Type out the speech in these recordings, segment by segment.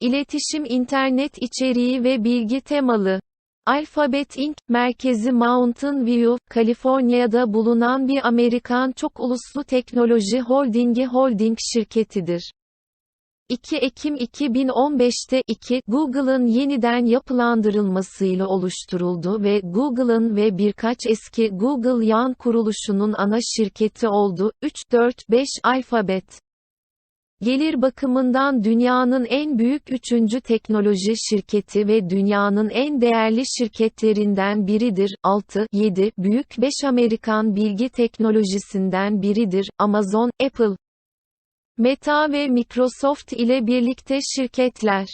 İletişim internet içeriği ve bilgi temalı. Alphabet Inc., merkezi Mountain View, Kaliforniya'da bulunan bir Amerikan çok uluslu teknoloji holdingi holding şirketidir. 2 Ekim 2015'te 2 Google'ın yeniden yapılandırılmasıyla oluşturuldu ve Google'ın ve birkaç eski Google yan kuruluşunun ana şirketi oldu. 3-4-5 Alphabet Gelir bakımından dünyanın en büyük üçüncü teknoloji şirketi ve dünyanın en değerli şirketlerinden biridir. 6-7 Büyük 5 Amerikan bilgi teknolojisinden biridir. Amazon, Apple, Meta ve Microsoft ile birlikte şirketler.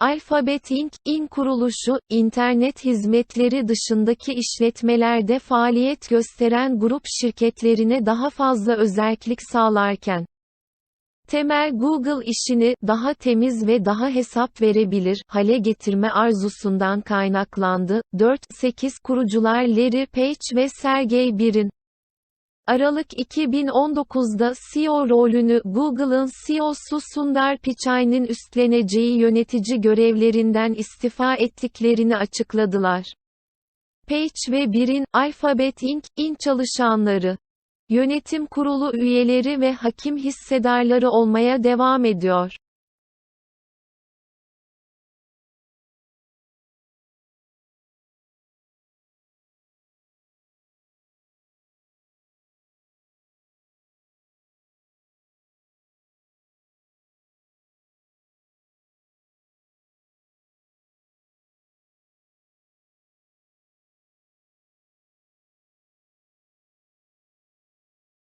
Alphabet Inc. in kuruluşu, internet hizmetleri dışındaki işletmelerde faaliyet gösteren grup şirketlerine daha fazla özellik sağlarken, temel Google işini daha temiz ve daha hesap verebilir hale getirme arzusundan kaynaklandı. 4-8 kurucular Larry Page ve Sergey Brin Aralık 2019'da CEO rolünü Google'ın CEO'su Sundar Pichai'nin üstleneceği yönetici görevlerinden istifa ettiklerini açıkladılar. Page ve Brin, Alphabet Inc. in çalışanları, yönetim kurulu üyeleri ve hakim hissedarları olmaya devam ediyor.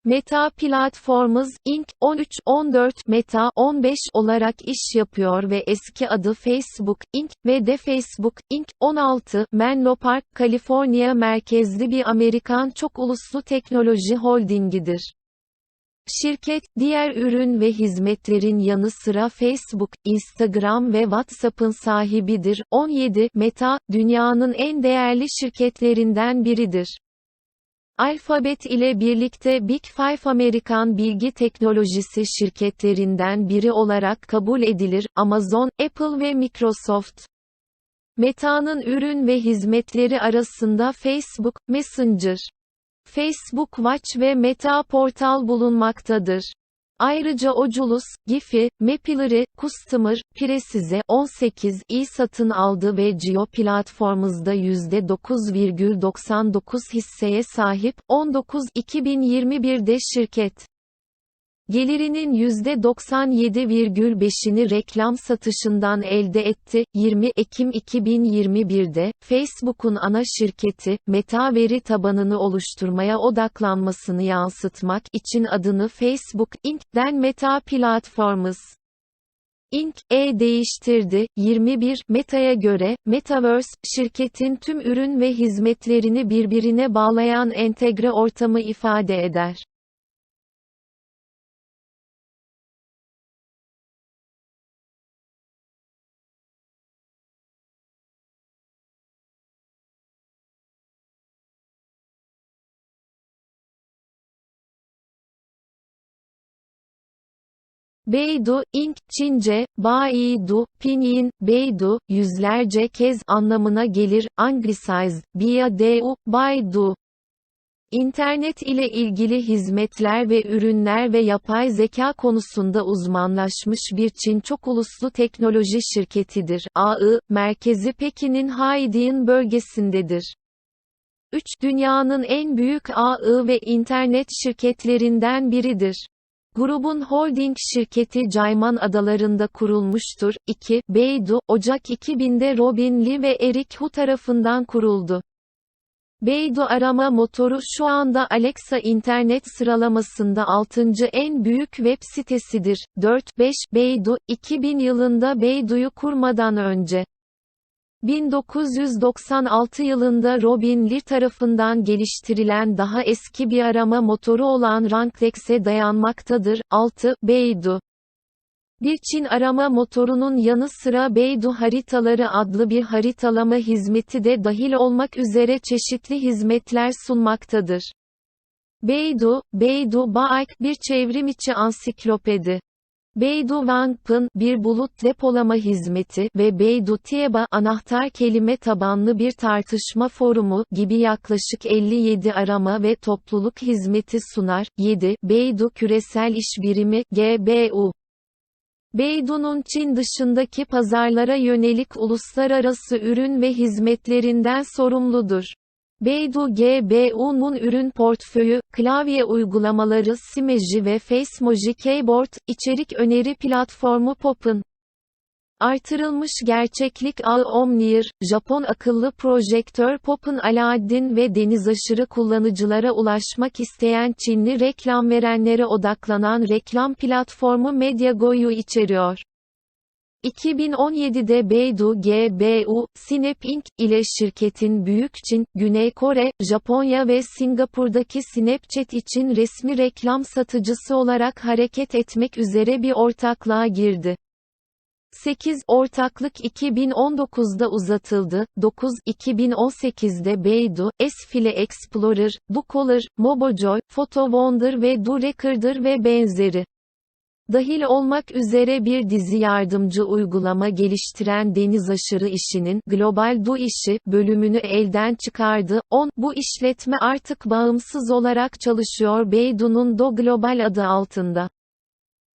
Meta Platforms, Inc. 13-14 Meta 15 olarak iş yapıyor ve eski adı Facebook, Inc. ve de Facebook, Inc. 16 Menlo Park, Kaliforniya merkezli bir Amerikan çok uluslu teknoloji holdingidir. Şirket, diğer ürün ve hizmetlerin yanı sıra Facebook, Instagram ve WhatsApp'ın sahibidir. 17 Meta, dünyanın en değerli şirketlerinden biridir. Alphabet ile birlikte Big Five Amerikan bilgi teknolojisi şirketlerinden biri olarak kabul edilir, Amazon, Apple ve Microsoft. Meta'nın ürün ve hizmetleri arasında Facebook, Messenger, Facebook Watch ve Meta Portal bulunmaktadır. Ayrıca Oculus, Giphy, Mapillary, Customer, Precise 18 i satın aldı ve Geo platformumuzda %9,99 hisseye sahip, 19 2021'de şirket. Gelirinin %97,5'ini reklam satışından elde etti. 20 Ekim 2021'de, Facebook'un ana şirketi, Meta veri tabanını oluşturmaya odaklanmasını yansıtmak için adını Facebook, Inc.'den Meta Platforms. Inc. E değiştirdi. 21 Meta'ya göre, Metaverse, şirketin tüm ürün ve hizmetlerini birbirine bağlayan entegre ortamı ifade eder. Beidu, Inc. Çince, Baidu, Pinyin, Beidu, yüzlerce kez anlamına gelir, anglicized, Biadeu, Baidu. İnternet ile ilgili hizmetler ve ürünler ve yapay zeka konusunda uzmanlaşmış bir Çin çok uluslu teknoloji şirketidir. AI, merkezi Pekin'in Haidian bölgesindedir. 3. Dünyanın en büyük AI ve internet şirketlerinden biridir. Grubun holding şirketi Cayman Adaları'nda kurulmuştur. 2. Beidu, Ocak 2000'de Robin Lee ve Eric Hu tarafından kuruldu. Beidu arama motoru şu anda Alexa internet sıralamasında 6. en büyük web sitesidir. 4-5 Beidu, 2000 yılında Beidu'yu kurmadan önce 1996 yılında Robin Lee tarafından geliştirilen daha eski bir arama motoru olan Ranklex'e dayanmaktadır. 6. Beidu bir Çin arama motorunun yanı sıra Beidu Haritaları adlı bir haritalama hizmeti de dahil olmak üzere çeşitli hizmetler sunmaktadır. Beidu, Beidu Baik bir çevrim içi ansiklopedi. Beidu Wangpın, bir bulut depolama hizmeti ve Beidu Tieba anahtar kelime tabanlı bir tartışma forumu gibi yaklaşık 57 arama ve topluluk hizmeti sunar. 7. Beidu Küresel İş Birimi GBU Beidu'nun Çin dışındaki pazarlara yönelik uluslararası ürün ve hizmetlerinden sorumludur. Beidu GBU'nun ürün portföyü, klavye uygulamaları Simeji ve FaceMoji Keyboard, içerik öneri platformu Pop'un Artırılmış gerçeklik ağı Omnier, Japon akıllı projektör Pop'un Aladdin ve denizaşırı kullanıcılara ulaşmak isteyen Çinli reklam verenlere odaklanan reklam platformu MediaGo'yu içeriyor. 2017'de Beidu GBU, Sinep Inc. ile şirketin Büyük Çin, Güney Kore, Japonya ve Singapur'daki Snapchat için resmi reklam satıcısı olarak hareket etmek üzere bir ortaklığa girdi. 8 ortaklık 2019'da uzatıldı. 9 2018'de Beidu, Esfile Explorer, Dukoler, Mobojoy, Photo Wonder ve Du Recorder ve benzeri dahil olmak üzere bir dizi yardımcı uygulama geliştiren deniz aşırı işinin Global Du işi bölümünü elden çıkardı. 10. Bu işletme artık bağımsız olarak çalışıyor Beidu'nun Do Global adı altında.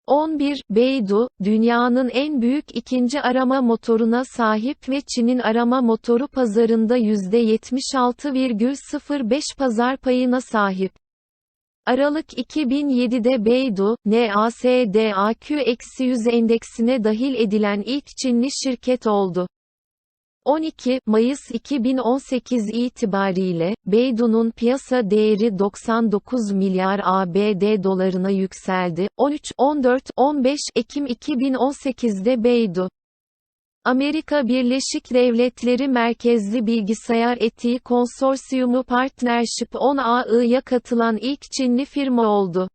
11. Beidu, dünyanın en büyük ikinci arama motoruna sahip ve Çin'in arama motoru pazarında %76,05 pazar payına sahip. Aralık 2007'de Beidu, NASDAQ-100 endeksine dahil edilen ilk Çinli şirket oldu. 12 Mayıs 2018 itibariyle, Beidu'nun piyasa değeri 99 milyar ABD dolarına yükseldi. 13-14-15 Ekim 2018'de Beidu, Amerika Birleşik Devletleri merkezli bilgisayar etiği konsorsiyumu Partnership 10AI'ya katılan ilk Çinli firma oldu.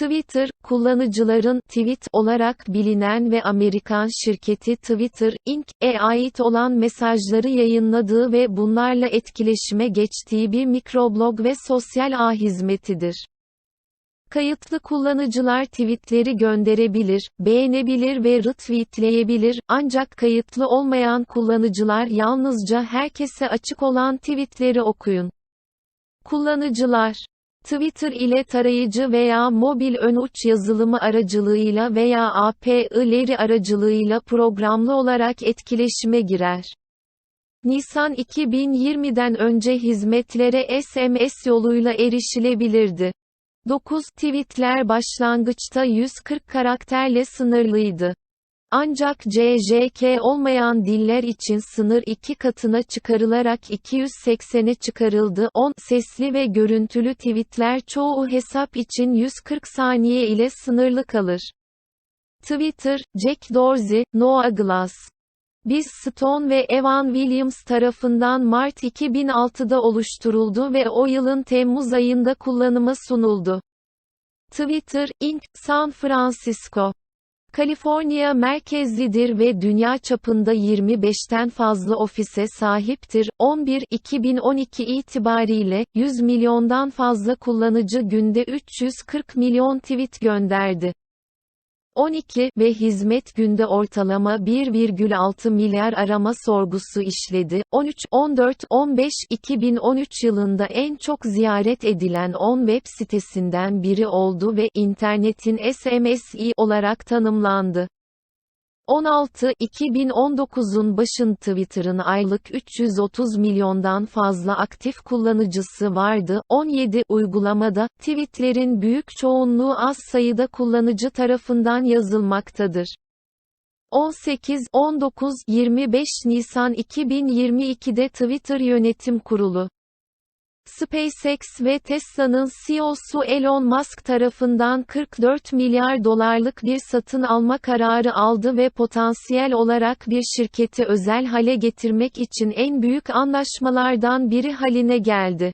Twitter, kullanıcıların tweet olarak bilinen ve Amerikan şirketi Twitter, Inc.'e ait olan mesajları yayınladığı ve bunlarla etkileşime geçtiği bir mikroblog ve sosyal ağ hizmetidir. Kayıtlı kullanıcılar tweetleri gönderebilir, beğenebilir ve retweetleyebilir, ancak kayıtlı olmayan kullanıcılar yalnızca herkese açık olan tweetleri okuyun. Kullanıcılar Twitter ile tarayıcı veya mobil ön uç yazılımı aracılığıyla veya API'leri aracılığıyla programlı olarak etkileşime girer. Nisan 2020'den önce hizmetlere SMS yoluyla erişilebilirdi. 9 tweetler başlangıçta 140 karakterle sınırlıydı. Ancak CJK olmayan diller için sınır iki katına çıkarılarak 280'e çıkarıldı. 10 Sesli ve görüntülü tweetler çoğu hesap için 140 saniye ile sınırlı kalır. Twitter, Jack Dorsey, Noah Glass. Biz Stone ve Evan Williams tarafından Mart 2006'da oluşturuldu ve o yılın Temmuz ayında kullanıma sunuldu. Twitter, Inc., San Francisco Kaliforniya merkezlidir ve dünya çapında 25'ten fazla ofise sahiptir. 11-2012 itibariyle 100 milyondan fazla kullanıcı günde 340 milyon tweet gönderdi. 12 ve hizmet günde ortalama 1,6 milyar arama sorgusu işledi. 13, 14, 15 2013 yılında en çok ziyaret edilen 10 web sitesinden biri oldu ve internetin SMSI olarak tanımlandı. 16 2019'un başın Twitter'ın aylık 330 milyondan fazla aktif kullanıcısı vardı. 17 uygulamada tweetlerin büyük çoğunluğu az sayıda kullanıcı tarafından yazılmaktadır. 18, 19, 25 Nisan 2022'de Twitter Yönetim Kurulu SpaceX ve Tesla'nın CEO'su Elon Musk tarafından 44 milyar dolarlık bir satın alma kararı aldı ve potansiyel olarak bir şirketi özel hale getirmek için en büyük anlaşmalardan biri haline geldi.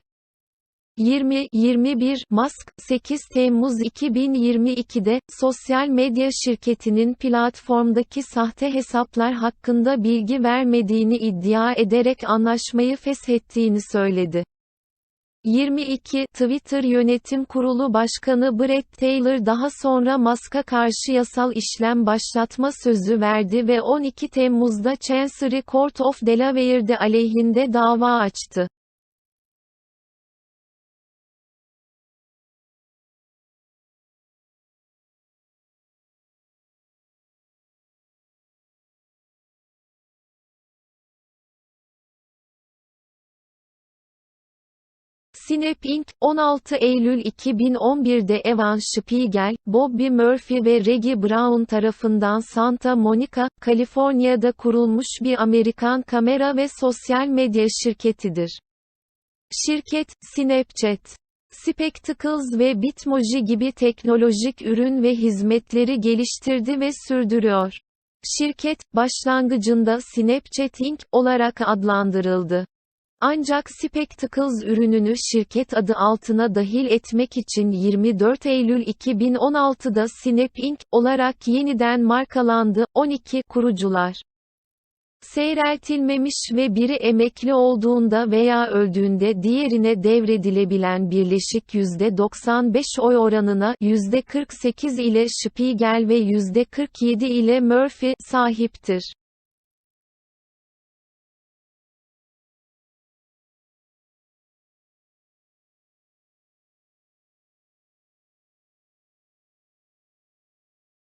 20-21 Musk, 8 Temmuz 2022'de, sosyal medya şirketinin platformdaki sahte hesaplar hakkında bilgi vermediğini iddia ederek anlaşmayı feshettiğini söyledi. 22 Twitter Yönetim Kurulu Başkanı Brett Taylor daha sonra Musk'a karşı yasal işlem başlatma sözü verdi ve 12 Temmuz'da Chancery Court of Delaware'de aleyhinde dava açtı. Snap Inc., 16 Eylül 2011'de Evan Spiegel, Bobby Murphy ve Reggie Brown tarafından Santa Monica, Kaliforniya'da kurulmuş bir Amerikan kamera ve sosyal medya şirketidir. Şirket, Snapchat, Spectacles ve Bitmoji gibi teknolojik ürün ve hizmetleri geliştirdi ve sürdürüyor. Şirket, başlangıcında Snapchat Inc. olarak adlandırıldı. Ancak Spectacles ürününü şirket adı altına dahil etmek için 24 Eylül 2016'da Snap Inc. olarak yeniden markalandı. 12 kurucular seyreltilmemiş ve biri emekli olduğunda veya öldüğünde diğerine devredilebilen birleşik %95 oy oranına %48 ile Spiegel ve %47 ile Murphy sahiptir.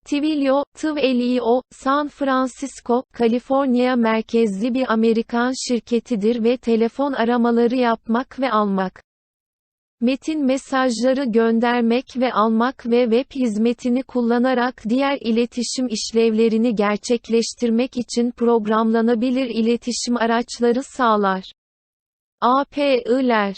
Twilio, Twilio, San Francisco, Kaliforniya merkezli bir Amerikan şirketidir ve telefon aramaları yapmak ve almak, metin mesajları göndermek ve almak ve web hizmetini kullanarak diğer iletişim işlevlerini gerçekleştirmek için programlanabilir iletişim araçları sağlar. API'ler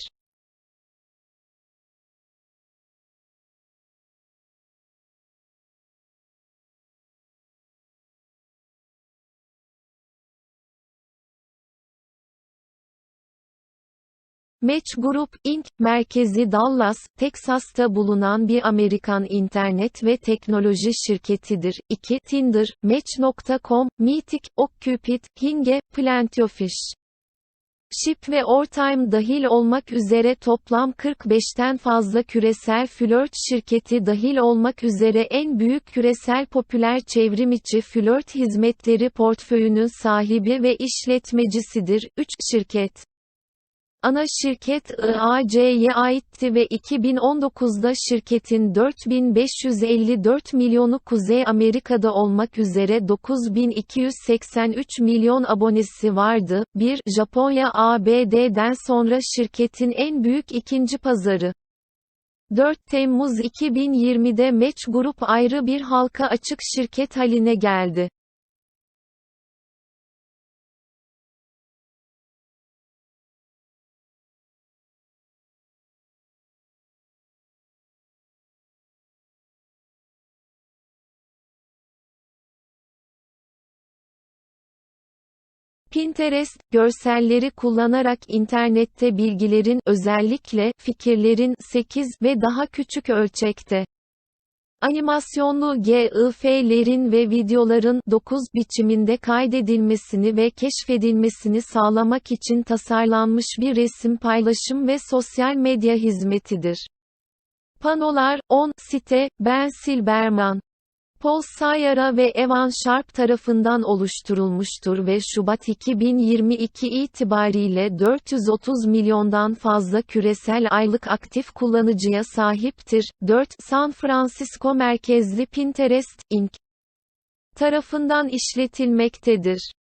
Match Group, Inc., merkezi Dallas, Teksas'ta bulunan bir Amerikan internet ve teknoloji şirketidir. 2. Tinder, Match.com, Meetic, OkCupid, Hinge, Plentyoffish. Ship ve Ortime dahil olmak üzere toplam 45'ten fazla küresel flört şirketi dahil olmak üzere en büyük küresel popüler çevrimiçi flört hizmetleri portföyünün sahibi ve işletmecisidir. 3 şirket Ana şirket IAC'ye aitti ve 2019'da şirketin 4554 milyonu Kuzey Amerika'da olmak üzere 9283 milyon abonesi vardı. 1. Japonya ABD'den sonra şirketin en büyük ikinci pazarı. 4 Temmuz 2020'de Match Group ayrı bir halka açık şirket haline geldi. Pinterest, görselleri kullanarak internette bilgilerin, özellikle, fikirlerin, 8 ve daha küçük ölçekte. Animasyonlu GIF'lerin ve videoların 9 biçiminde kaydedilmesini ve keşfedilmesini sağlamak için tasarlanmış bir resim paylaşım ve sosyal medya hizmetidir. Panolar, 10, site, Ben Silberman Paul Sayara ve Evan Sharp tarafından oluşturulmuştur ve Şubat 2022 itibariyle 430 milyondan fazla küresel aylık aktif kullanıcıya sahiptir. 4. San Francisco merkezli Pinterest, Inc. tarafından işletilmektedir.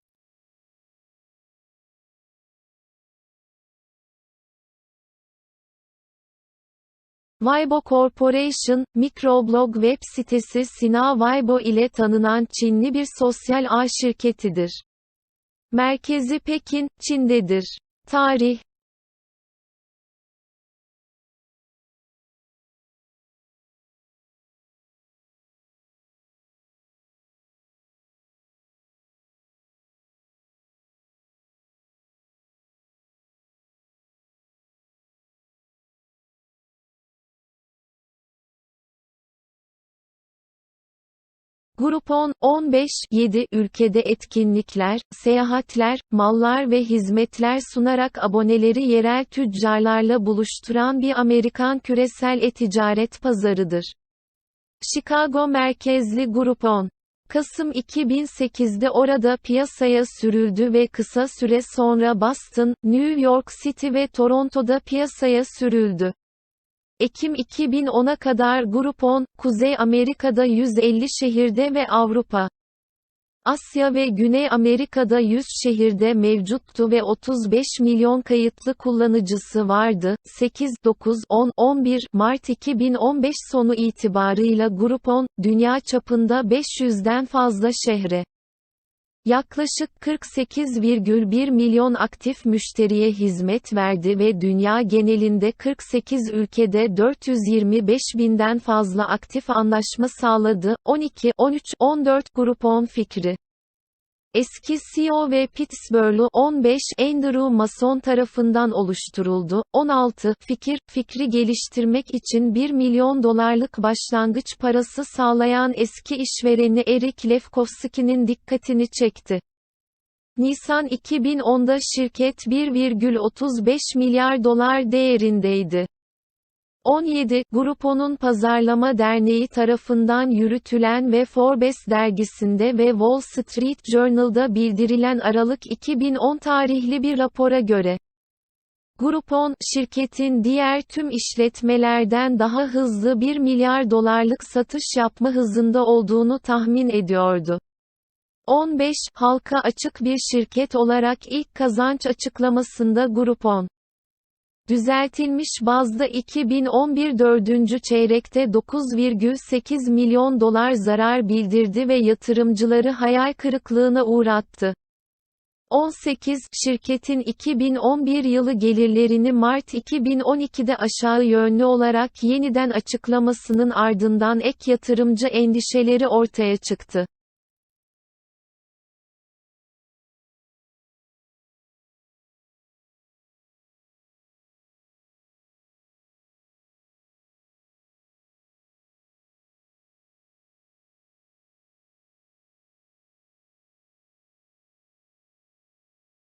Weibo Corporation, mikroblog web sitesi Sina Weibo ile tanınan Çinli bir sosyal ağ şirketidir. Merkezi Pekin, Çin'dedir. Tarih Groupon, 15, 7 ülkede etkinlikler, seyahatler, mallar ve hizmetler sunarak aboneleri yerel tüccarlarla buluşturan bir Amerikan küresel e-ticaret pazarıdır. Chicago merkezli Groupon, Kasım 2008'de orada piyasaya sürüldü ve kısa süre sonra Boston, New York City ve Toronto'da piyasaya sürüldü. Ekim 2010'a kadar Groupon, Kuzey Amerika'da 150 şehirde ve Avrupa, Asya ve Güney Amerika'da 100 şehirde mevcuttu ve 35 milyon kayıtlı kullanıcısı vardı. 8, 9, 10, 11 Mart 2015 sonu itibarıyla Groupon, dünya çapında 500'den fazla şehre Yaklaşık 48,1 milyon aktif müşteriye hizmet verdi ve dünya genelinde 48 ülkede 425 binden fazla aktif anlaşma sağladı. 12, 13, 14 Groupon fikri Eski CEO ve Pittsburgh'lu 15 Andrew Mason tarafından oluşturuldu. 16 Fikir, fikri geliştirmek için 1 milyon dolarlık başlangıç parası sağlayan eski işvereni Eric Lefkowski'nin dikkatini çekti. Nisan 2010'da şirket 1,35 milyar dolar değerindeydi. 17, Grupo'nun Pazarlama Derneği tarafından yürütülen ve Forbes dergisinde ve Wall Street Journal'da bildirilen Aralık 2010 tarihli bir rapora göre, Groupon, şirketin diğer tüm işletmelerden daha hızlı 1 milyar dolarlık satış yapma hızında olduğunu tahmin ediyordu. 15, halka açık bir şirket olarak ilk kazanç açıklamasında Groupon, Düzeltilmiş bazda 2011 dördüncü çeyrekte 9,8 milyon dolar zarar bildirdi ve yatırımcıları hayal kırıklığına uğrattı. 18 Şirketin 2011 yılı gelirlerini Mart 2012'de aşağı yönlü olarak yeniden açıklamasının ardından ek yatırımcı endişeleri ortaya çıktı.